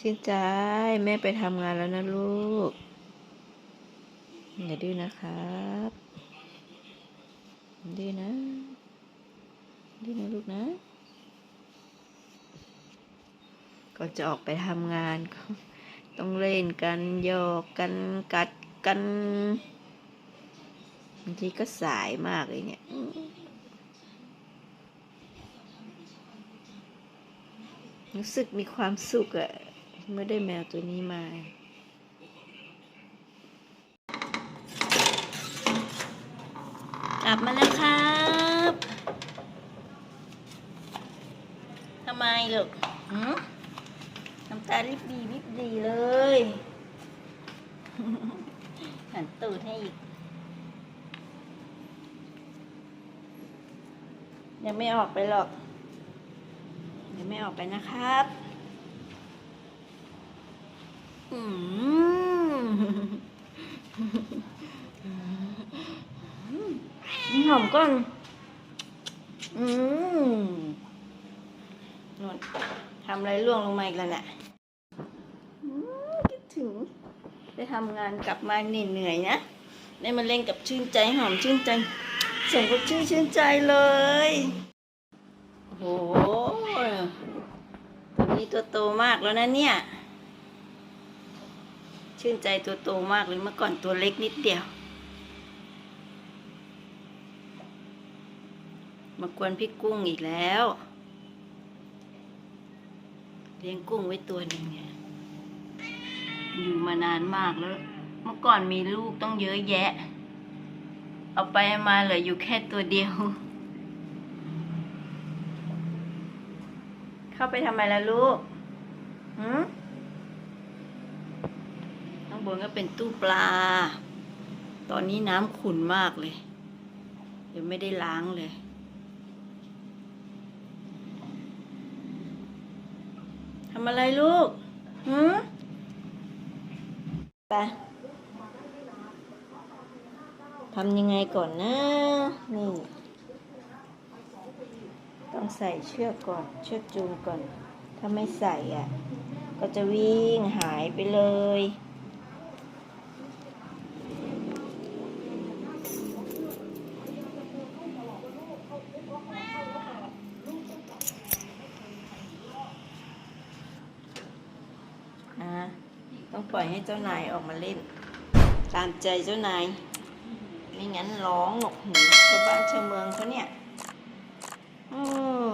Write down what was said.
ชื่นใจแม่ไปทำงานแล้วนะลูก อย่าดื้อนะครับดื้อนะดื้อนะลูกนะก็จะออกไปทำงานก็ต้องเล่นกันโยกกันกัดกันบางทีก็สายมากเลยเนี่ยรู้สึกมีความสุขอะ เมื่อได้แมวตัวนี้มากลับมาแล้วครับ ทำไมลูกหืมน้ำตาลิบดีลิบดีเลย หันตูดให้อีก ยังไม่ออกไปหรอก ยังไม่ออกไปนะครับ อืมหอมก่อน อืมนู่นทำอะไรล่วงลงมาอีกแล้วเนี่ยอืมคิดถึง ได้ทำงานกลับมาเหนื่อยๆนะ ได้มาเล่นกับชื่นใจหอมชื่นใจส่งกับชื่นชื่นใจเลย โอ้โห ตัวนี้ตัวโตมากแล้วนะเนี่ย ชื่นใจตัวโตมากเลยเมื่อก่อนตัวเล็กนิดเดียว มากวนพี่กุ้งอีกแล้ว เลี้ยงกุ้งไว้ตัวหนึ่งเนี่ย อยู่มานานมากแล้ว เมื่อก่อนมีลูกต้องเยอะแยะ เอาไปมาเหลืออยู่แค่ตัวเดียว เข้าไปทำไมล่ะลูก หืมางบนก็เป็นตู้ปลา ตอนนี้น้ำขุ่นมากเลยยังไม่ได้ล้างเลย ทำอะไรลูกหืมไปทำยังไงก่อนนะ นี่ ต้องใส่เชือกก่อน เชือกจูงก่อน ถ้าไม่ใส่อะ ก็จะวิ่งหายไปเลย ต้องปล่อยให้เจ้านายออกมาเล่น ตามใจเจ้านายไม่งั้นร้องหนวกหูชาวบ้านชาวเมืองเขาเนี่ยอืม